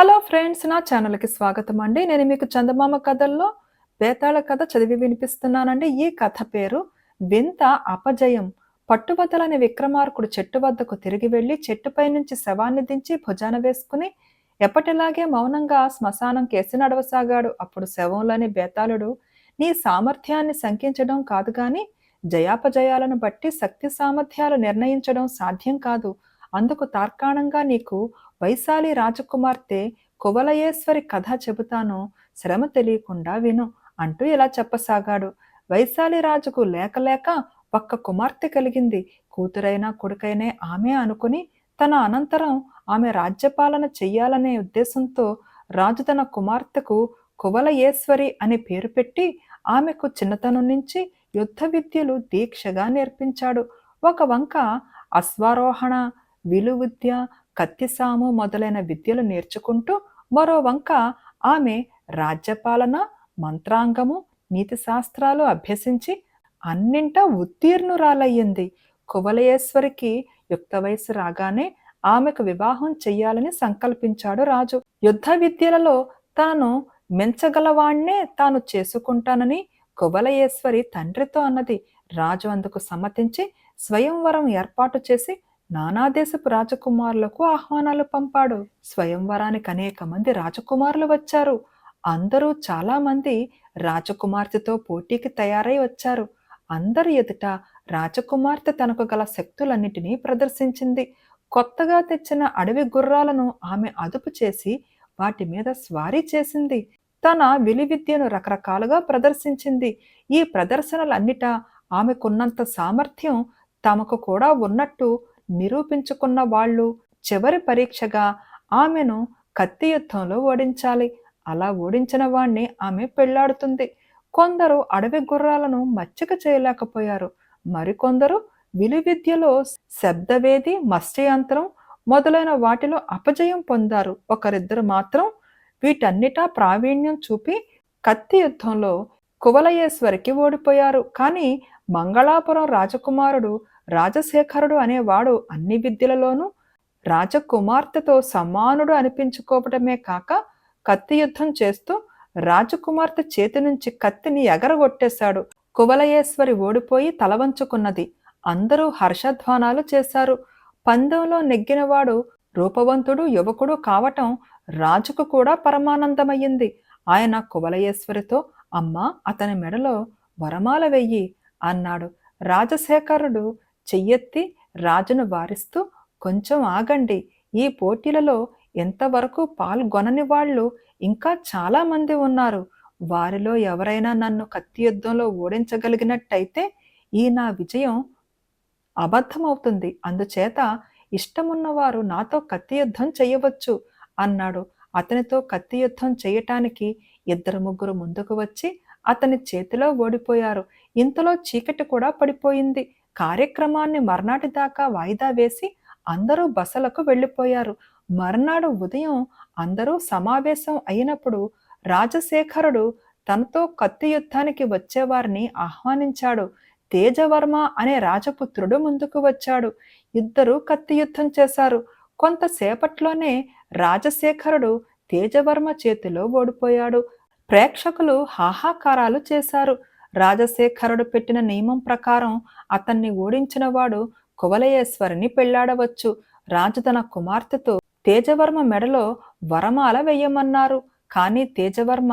Hello friends నా ఛానల్కి స్వాగతం అండి. నేను మీకు చందమామ కథల్లో బేతాళ కథ చదివి వినిపిస్తున్నానండి. ఈ కథ పేరు వింత అపజయం. పట్టుబద్దలని విక్రమార్కుడు చెట్టు వద్దకు తిరిగి వెళ్ళి చెట్టుపై నుంచి శవాన్ని దించి భుజాన వేసుకుని ఎప్పటిలాగే మౌనంగా శ్మశానం కేసి నడవసాగాడు. అప్పుడు శవంలోని బేతాళుడు నీ సామర్థ్యాన్ని శంకించడం కాదు కానీ జయాపజయాలను బట్టి శక్తి సామర్థ్యాలు నిర్ణయించడం సాధ్యం కాదు. అందుకు తార్కాణంగా నీకు వైశాలి రాజకుమార్తె కువలయేశ్వరి కథ చెబుతాను శ్రమ తెలియకుండా విను అంటూ ఇలా చెప్పసాగాడు. వైశాలి రాజుకు లేక లేక ఒక్క కుమార్తె కలిగింది. కూతురైనా కొడుకైనే ఆమె అనుకుని తన అనంతరం ఆమె రాజ్యపాలన చెయ్యాలనే ఉద్దేశంతో రాజు తన కుమార్తెకు కువలయేశ్వరి అనే పేరు పెట్టి ఆమెకు చిన్నతనం నుంచి యుద్ధ విద్యలు దీక్షగా నేర్పించాడు. ఒక వంక అశ్వారోహణ విలువిద్య కత్తిసాము మొదలైన విద్యలు నేర్చుకుంటూ మరోవంక ఆమె రాజ్యపాలన మంత్రాంగము నీతి శాస్త్రాలు అభ్యసించి అన్నింట ఉత్తీర్ణురాలయ్యింది. కువలయేశ్వరికి యుక్త వయసు రాగానే ఆమెకు వివాహం చెయ్యాలని సంకల్పించాడు రాజు. యుద్ధ విద్యలలో తాను మెంచగలవాణ్ణే తాను చేసుకుంటానని కువలయేశ్వరి తండ్రితో అన్నది. రాజు అందుకు సమ్మతించి స్వయంవరం ఏర్పాటు చేసి నానాదేశపు రాజకుమారులకు ఆహ్వానాలు పంపాడు. స్వయంవరానికి అనేక మంది రాజకుమారులు వచ్చారు. అందరూ చాలామంది రాజకుమార్తెతో పోటీకి తయారై వచ్చారు. అందరి ఎదుట రాజకుమార్తె తనకు గల శక్తులన్నిటినీ ప్రదర్శించింది. కొత్తగా తెచ్చిన అడవి గుర్రాలను ఆమె అదుపు చేసి వాటి మీద స్వారీ చేసింది. తన విలువిద్యను రకరకాలుగా ప్రదర్శించింది. ఈ ప్రదర్శనలన్నిటా ఆమెకున్నంత సామర్థ్యం తమకు కూడా ఉన్నట్టు నిరూపించుకున్న వాళ్ళు చివరి పరీక్షగా ఆమెను కత్తి యుద్ధంలో ఓడించాలి. అలా ఓడించిన వాణ్ణి ఆమె పెళ్ళాడుతుంది. కొందరు అడవి గుర్రాలను మచ్చిక చేయలేకపోయారు. మరికొందరు విలువిద్యలో శబ్దవేది మత్స్యయంత్రం మొదలైన వాటిలో అపజయం పొందారు. ఒకరిద్దరు మాత్రం వీటన్నిటా ప్రావీణ్యం చూపి కత్తి యుద్ధంలో కువలయేశ్వరికి ఓడిపోయారు. కానీ మంగళాపురం రాజకుమారుడు రాజశేఖరుడు అనేవాడు అన్ని విద్యలలోనూ రాజకుమార్తెతో సమానుడు అనిపించుకోవటమే కాక కత్తి యుద్ధం చేస్తూ రాజకుమార్తె చేతి నుంచి కత్తిని ఎగరగొట్టేశాడు. కువలయేశ్వరి ఓడిపోయి తలవంచుకున్నది. అందరూ హర్షధ్వానాలు చేశారు. పందెంలో నెగ్గినవాడు రూపవంతుడు యువకుడు కావటం రాజుకు కూడా పరమానందమయ్యింది. ఆయన కువలయేశ్వరితో అమ్మ అతని మెడలో వరమాల వెయ్యి అన్నాడు. రాజశేఖరుడు చెయ్యెత్తి రాజును వారిస్తూ కొంచెం ఆగండి. ఈ పోటీలలో ఎంతవరకు పాల్గొనని వాళ్ళు ఇంకా చాలామంది ఉన్నారు. వారిలో ఎవరైనా నన్ను కత్తి యుద్ధంలో ఓడించగలిగినట్టయితే ఈ నా విజయం అబద్ధమవుతుంది. అందుచేత ఇష్టమున్నవారు నాతో కత్తి యుద్ధం చేయవచ్చు అన్నాడు. అతనితో కత్తి యుద్ధం చేయటానికి ఇద్దరు ముగ్గురు ముందుకు వచ్చి అతని చేతిలో ఓడిపోయారు. ఇంతలో చీకటి కూడా పడిపోయింది. కార్యక్రమాన్ని మర్నాటి దాకా వాయిదా వేసి అందరూ బసలకు వెళ్ళిపోయారు. మర్నాడు ఉదయం అందరూ సమావేశం అయినప్పుడు రాజశేఖరుడు తనతో కత్తి యుద్ధానికి వచ్చేవారిని ఆహ్వానించాడు. తేజవర్మ అనే రాజపుత్రుడు ముందుకు వచ్చాడు. ఇద్దరు కత్తి యుద్ధం చేశారు. కొంతసేపట్లోనే రాజశేఖరుడు తేజవర్మ చేతిలో ఓడిపోయాడు. ప్రేక్షకులు హాహాకారాలు చేశారు. రాజశేఖరుడు పెట్టిన నియమం ప్రకారం అతన్ని ఓడించినవాడు కువలయేశ్వరిని పెళ్ళాడవచ్చు. రాజు తన కుమార్తెతో తేజవర్మ మెడలో వరమాల వేయమన్నారు. కానీ తేజవర్మ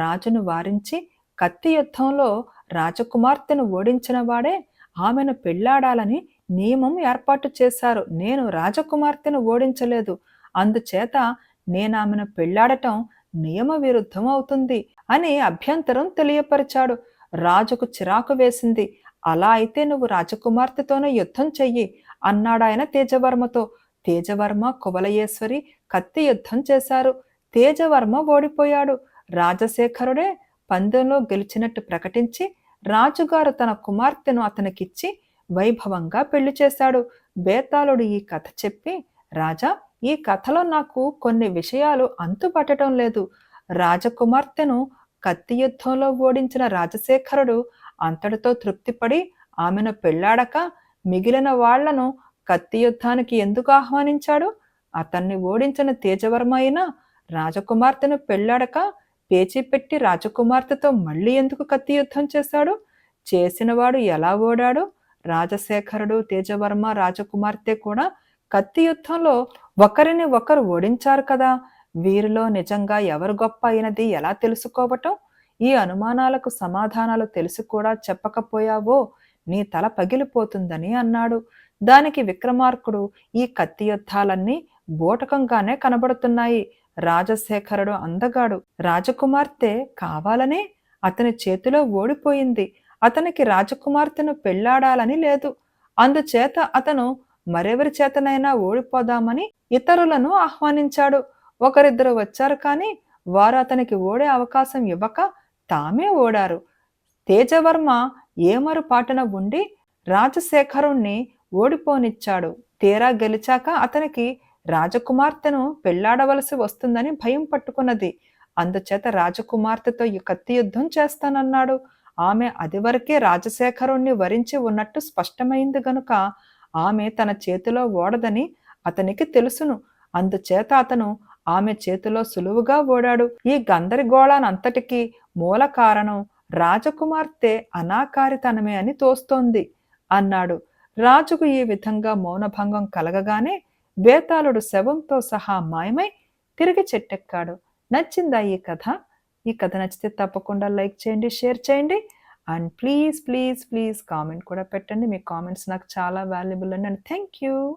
రాజును వారించి కత్తి యుద్ధంలో రాజకుమార్తెను ఓడించినవాడే ఆమెను పెళ్ళాడాలని నియమం ఏర్పాటు చేశారు. నేను రాజకుమార్తెను ఓడించలేదు. అందుచేత నేను ఆమెను పెళ్ళాడటం నియమ విరుద్ధం అవుతుంది అని అభ్యంతరం తెలియపరిచాడు. రాజుకు చిరాకు వేసింది. అలా అయితే నువ్వు రాజకుమార్తెతోనే యుద్ధం చెయ్యి అన్నాడాయన తేజవర్మతో. తేజవర్మ కువలయేశ్వరి కత్తి యుద్ధం చేశారు. తేజవర్మ ఓడిపోయాడు. రాజశేఖరుడే పందెంలో గెలిచినట్టు ప్రకటించి రాజుగారు తన కుమార్తెను అతనికిచ్చి వైభవంగా పెళ్ళి చేశాడు. బేతాళుడు ఈ కథ చెప్పి రాజా ఈ కథలో నాకు కొన్ని విషయాలు అంతుపట్టడం లేదు. రాజకుమార్తెను కత్తి యుద్ధంలో ఓడించిన రాజశేఖరుడు అంతటితో తృప్తిపడి ఆమెను పెళ్ళాడక మిగిలిన వాళ్ళను కత్తి యుద్ధానికి ఎందుకు ఆహ్వానించాడు? అతన్ని ఓడించిన తేజవర్మ అయినా రాజకుమార్తెను పెళ్ళాడక పేచీ పెట్టి రాజకుమార్తెతో మళ్ళీ ఎందుకు కత్తి యుద్ధం చేశాడు? చేసినవాడు ఎలా ఓడాడు? రాజశేఖరుడు తేజవర్మ రాజకుమార్తె కూడా కత్తి యుద్ధంలో ఒకరిని ఒకరు ఓడించారు కదా. వీరిలో నిజంగా ఎవరు గొప్ప అయినది ఎలా తెలుసుకోవటం? ఈ అనుమానాలకు సమాధానాలు తెలిసి కూడా చెప్పకపోయావో? నీ తల పగిలిపోతుందని అన్నాడు. దానికి విక్రమార్కుడు ఈ కత్తి యుద్ధాలన్నీ బోటకంగానే కనబడుతున్నాయి. రాజశేఖరుడు అందగాడు. రాజకుమార్తె కావాలనే అతని చేతిలో ఓడిపోయింది. అతనికి రాజకుమార్తెను పెళ్ళాడాలని లేదు. అందుచేత అతను మరెవరి చేతనైనా ఓడిపోదామని ఇతరులను ఆహ్వానించాడు. ఒకరిద్దరు వచ్చారు కానీ వారు అతనికి ఓడే అవకాశం ఇవ్వక తామే ఓడారు. తేజవర్మ ఏమరు పాటన ఉండి రాజశేఖరుణ్ణి ఓడిపోనిచ్చాడు. తీరా గెలిచాక అతనికి రాజకుమార్తెను పెళ్ళాడవలసి వస్తుందని భయం పట్టుకున్నది. అందుచేత రాజకుమార్తెతో ఈ కత్తి యుద్ధం చేస్తానన్నాడు. ఆమె అదివరకే రాజశేఖరుణ్ణి వరించి ఉన్నట్టు స్పష్టమైంది గనుక ఆమె తన చేతిలో ఓడదని అతనికి తెలుసును. అందుచేత అతను ఆమె చేతిలో సులువుగా ఓడాడు. ఈ గందరగోళానంతటికీ మూల కారణం రాజకుమార్తె అనాకారితనమే అని తోస్తోంది అన్నాడు. రాజుకు ఈ విధంగా మౌనభంగం కలగగానే బేతాళుడు శవంతో సహా మాయమై తిరిగి చెట్టెక్కాడు. నచ్చిందా ఈ కథ? ఈ కథ నచ్చితే తప్పకుండా లైక్ చేయండి షేర్ చేయండి and please please please comment కూడా పెట్టండి. మీ కామెంట్స్ నాకు చాలా వాల్యుబుల్ అండి అండ్ థ్యాంక్ యూ.